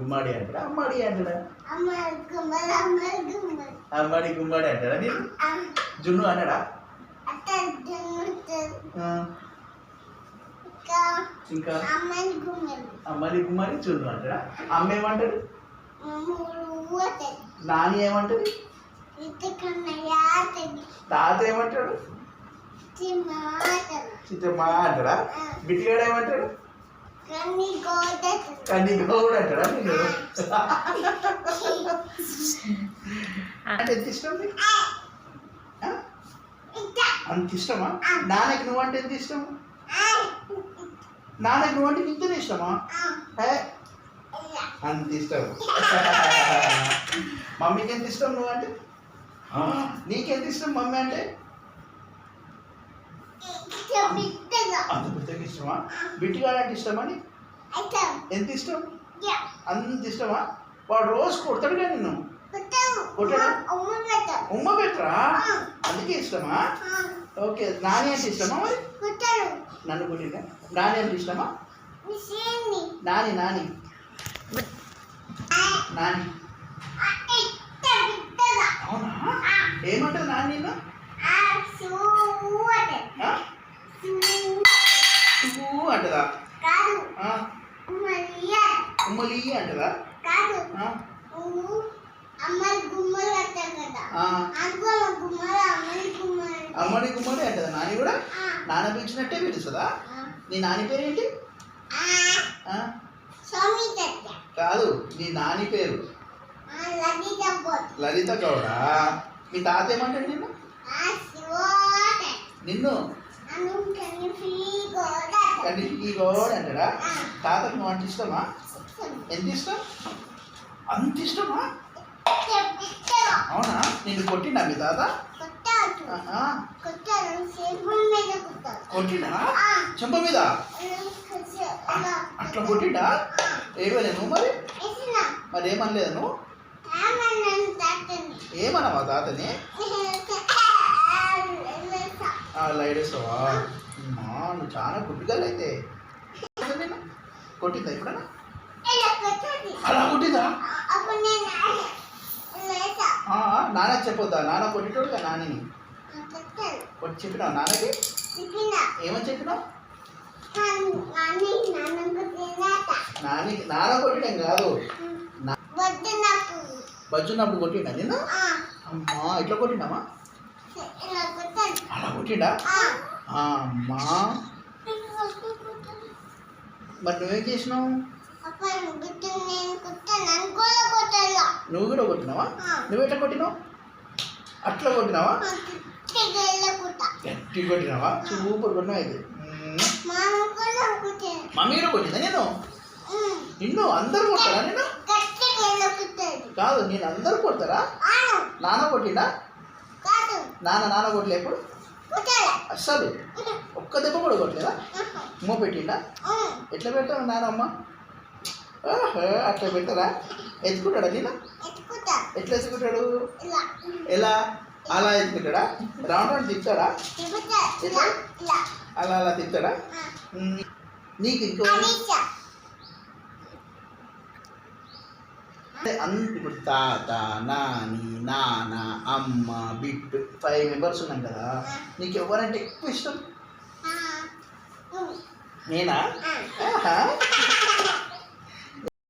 గుమ్మాడి అంటాడా? అమ్మాడి అంటాడా? అమ్మాడి గుమ్మాడి అంటాడా నేను జున్ను అన్నాడా? ఇంకా? అమ్మాడి గుమ్మాడి జున్ను అంటాడా? అమ్మ ఏమంటాడు నాని ఏమంటది? తాత ఏమంటాడు? చిత్తమ్మ అంటాడా? బిట్టిగాడు ఏమంటాడు? కన్ని గోదది కన్నీ గౌడు అంటాడా నేను అంటే ఎంత ఇష్టం నీకు? ఆ? ఇంకా. అంత ఇష్టమా? నాన్నకి నువ్వంటే ఎంత ఇష్టం? నాన్నకి నువ్వంటే ఇంతనే ఇష్టమా? అంత ఇష్టం. మమ్మీకి ఎంత ఇష్టం నువ్వంటే? ఆ, నీకెంత ఇష్టం మమ్మీ అంటే? అంత పెద్దగా ఇష్టమా? బిట్టిగాడు అంటే ఇష్టమా నీకు? ఎంత ఇష్టం? అంత ఇష్టమా? వాడు రోజు నిన్ను. కొట్టాడా? అమ్మ పెట్టావు ఉమ్మ పెట్టరా అందుకే ఇష్టమా? ఓకే నాని అంటే ఇష్టమా మరి? నన్ను కొట్టిందా? నాని అంటే ఇష్టమా? నాని నాని. నాని. అవునా? ఏమంటారు నాని నిన్ను? అంటదా. ఉమ్మలి అంటదా కాదు. ఆ? నువ్వు అమ్మ గుమ్మలు కదా. గుమ్మలు గుమ్మలు. అమ్మడి గుమ్మడి అంటదా నాని కూడా నాన్న పిలిచినట్టే పిలుస్తుందా? నీ నాని పేరేంటి? స్వామి కట్ట కాదు నీ నాని పేరు. లలిత గౌడ. మీ తాత ఏమంటాడు నిన్ను? నిన్ను? అను కని ఫ్రీ గోడ కానీ ఈ గౌడ అంటాడా? తాతకు నువ్వు అంటే ఇష్టమా? ఎంత ఇష్టం? అంత ఇష్టమా? అవునా? నిన్ను కొట్టిండా మీ తాత? కొట్టినా చెంప మీద? అట్లా కొట్టిడా? ఏమలే నువ్వు మరి? మరి ఏమనలేదు నువ్వు? ఏమన్నావా తాతని? ఆ, లైడేస్తావా నువ్వు చాలా గుడ్డిగాలు కొట్టిందా ఎప్పుడన్నా అలా కొట్టిందా? నాన్న చెప్పొద్దా? నాన్న కొట్టేటోడుగా నానిని కొట్టాడు కొట్టి చెప్పినావు నాన్నకి? ఏమని చెప్పినావు? నాని నాన్న కొట్టడం కాదు. బజ్జున్నప్పుడు కొట్టిండా నిన్ను? అమ్మా ఇట్లా కొట్టిండామా ఇలా కొట్టాడు అలా కొట్టిండా? అమ్మా. మరి నువ్వేం చేసినావు అప్పుడు గుర్తు నేను కొట్టాను నన్ను కూడా కొట్టాలా నువ్వు కూడా కొట్టినావా. నువ్వు ఎట్లా కొట్టినావు? అట్లా కొట్టినావా? గట్టి కొట్టినావా సూపర్ కొట్టినావు కొట్టాను. మమ్మీ కూడా కొట్టిందా నేను నిన్ను అందరు కొడతారా నేను కాదు నేను అందరు కొడతారా? నాన్న కొట్టిండా? కాదు. నాన్న నాన్న కొట్టలే ఎప్పుడు? అస్సలు. ఒక్క దెబ్బ కూడా కొట్టలేదా? ఉమ్మ పెట్టిండా? ఎట్లా పెట్టావు నానమ్మ అట్లా పెట్టరా? ఎత్తుకుంటాడా నేను ఎట్లా ఎత్తుకుంటాడు? ఇలా ఎలా? అలా ఎత్తుకుంటాడా? రౌండ్ రౌండ్ తిప్పుతాడా అలా అలా తిప్పుతాడా. నీకు ఇంకో ఇప్పుడు తాత నాని నాన్న అమ్మ బిట్టు ఫైవ్ మెంబర్స్ ఉన్నాం కదా. నీకు ఎవరంటే ఎక్కువ ఇష్టం? నేనా.